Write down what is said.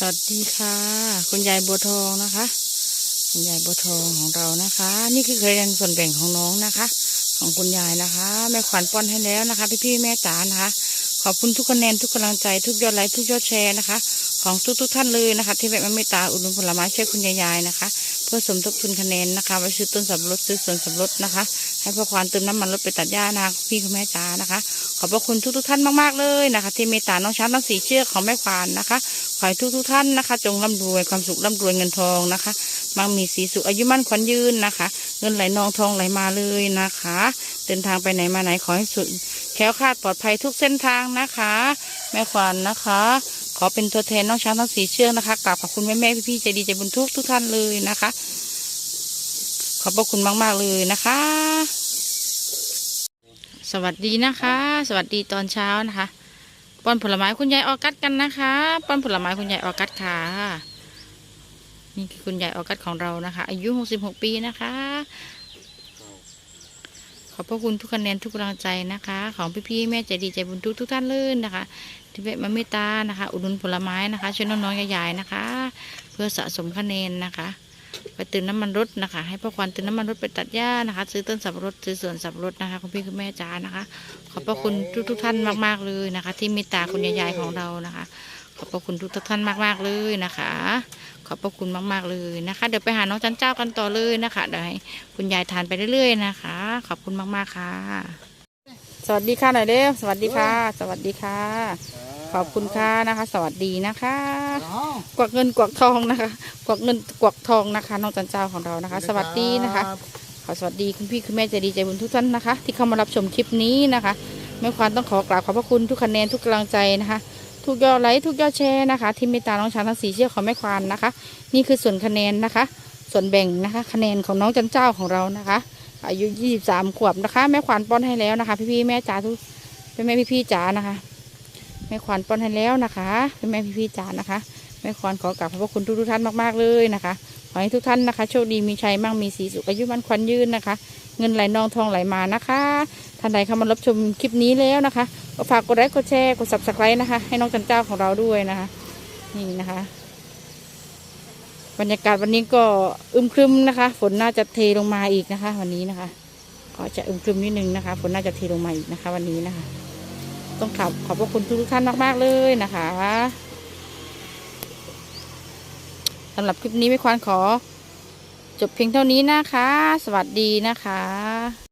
สวัสดีค่ะ คุณยายบัวทองนะคะ คุณยายบัวทองของเรานะคะ นี่คือเคยเรียนส่วนแบ่งของน้องนะคะ ของคุณยายนะคะแม่ขวัญป้อนให้แล้วนะคะ พี่พี่แม่จ๋านะคะ ขอบคุณทุกคะแนนทุกกำลังใจทุกยอดไลค์ทุกยอดแชร์นะคะ ของทุกทุกๆท่านเลยนะคะ ที่แบบเมตตาอุดหนุนผลไม้ช่วยคุณยายๆนะคะ เพื่อสมทบทุนคะแนนนะคะไว้ซื้อต้นสับปะรดซื้อสวนสับปะรดนะคะ ให้พ่อควานเติมน้ำมันรถไปตัดหญ้านะพี่คุณแม่จ๋านะคะ ขอบพระคุณทุกทุกๆท่านมากๆเลยนะคะ ที่เมตตาน้องช้างทั้งสี่เชือกของแม่ควานนะคะขอให้ทุกทุกๆท่านนะคะ จงร่ำรวยความสุขร่ำรวยเงินทองนะคะมั่งมีสีสุขอายุมั่นขวัญยืนนะคะ เงินไหลนองทองไหลมาเลยนะคะ เดินทางไปไหนมาไหนขอให้สุดแค้วคาดปลอดภัยทุกเส้นทางนะคะ แม่ควานนะคะ ขอเป็นตัวแทนน้องช้างทั้งสี่เชือกนะคะกราบขอบคุณแม่แม่พี่ๆใจดีใจบุญทุกทุกท่านเลยนะคะ ขอบพระคุณมาก ๆ เลยนะคะ สวัสดีนะคะ สวัสดีตอนเช้านะคะป้อนผลไม้คุณยายออกัสกันนะคะป้อนผลไม้คุณยายออกัสค่ะนี่คือคุณยายออกัสของเรานะคะ อายุ 66 ปีนะคะ ขอบพระคุณทุกคะแนนทุกกำลังใจนะคะ ของพี่ๆแม่ใจดีใจบุญทุกทุกท่านเลยนะคะ ที่เวะมาเมตตานะคะ อุดหนุนผลไม้นะคะช่วยน้องๆยายๆนะคะ เพื่อสะสมคะแนนนะคะ ไปเติมน้ำมันรถนะคะ ให้พ่อควันเติมน้ำมันรถไปตัดหญ้านะคะ ซื้อต้นสับปะรดซื้อสวนสับปะรดนะคะคุณพี่คุณแม่จ้านะคะ ขอบพระคุณทุกทุกท่านมากๆเลยนะคะ ที่เมตตาคุณยายๆของเรานะคะ ขอบพระคุณทุกๆท่านมากๆเลยนะคะ ขอบพระคุณมาก ๆ เลยนะคะ เดี๋ยวไปหาน้องจันเจ้ากันต่อเลยนะคะเดี๋ยวให้คุณยายทานไปเรื่อย ๆ นะคะ ขอบคุณมากๆค่ะ สวัสดีค่ะหน่อยเด้อสวัสดีค่ะ สวัสดีค่ะ ขอบคุณค่ะนะคะ สวัสดีนะคะ กวักเงินกวักทองนะคะ กวักเงินกวักทองนะคะ น้องจันเจ้าของเรานะคะ สวัสดีนะคะ ขอสวัสดีคุณพี่คุณแม่ใจดีใจบุญทุกท่านนะคะ ที่เข้ามารับชมคลิปนี้นะคะแม่ควานต้องขอกราบขอบพระคุณทุกคะแนนทุกกำลังใจนะคะ ทุกยอดไลค์ทุกยอดแชร์นะคะ ที่เมตตาน้องช้างทั้งสีเชือกของแม่ควานนะคะ นี่คือส่วนคะแนนนะคะ ส่วนแบ่งนะคะ คะแนนของน้องจันเจ้าของเรานะคะ อายุ23ขวบนะคะ แม่ควานป้อนให้แล้วนะคะ พี่ๆแม่จ๋าทุกแม่ๆพี่ๆจ๋านะคะแม่ควานป้อนให้แล้วนะคะเป็นแม่ๆพี่ๆจ๋านะคะแม่ควานขอกราบขอบพระคุณทุกๆท่านมากๆเลยนะคะ อให้ทุกท่านนะคะ โชคดีมีชัยมั่งมีสีสุขอายุมั่นขวัญยืนนะคะ เงินไหลนองทองไหลมานะคะท่านใดเข้ามารับชมคลิปนี้แล้วนะคะก็ฝากกดไลค์กดแชร์กด subscribe นะคะ ให้น้องจันเจ้าของเราด้วยนะคะ นี่นะคะ บรรยากาศวันนี้ก็อึมครึมนะคะ ฝนน่าจะเทลงมาอีกนะคะ วันนี้นะคะ ก็จะอึมครึมนิดนึงนะคะ ฝนน่าจะเทลงมาอีกนะคะ วันนี้นะคะ ต้องขอบขอบพระคุณทุกท่านมากๆเลยนะคะ สำหรับคลิปนี้ไม่ควรขอ จบเพียงเท่านี้นะคะ สวัสดีนะคะ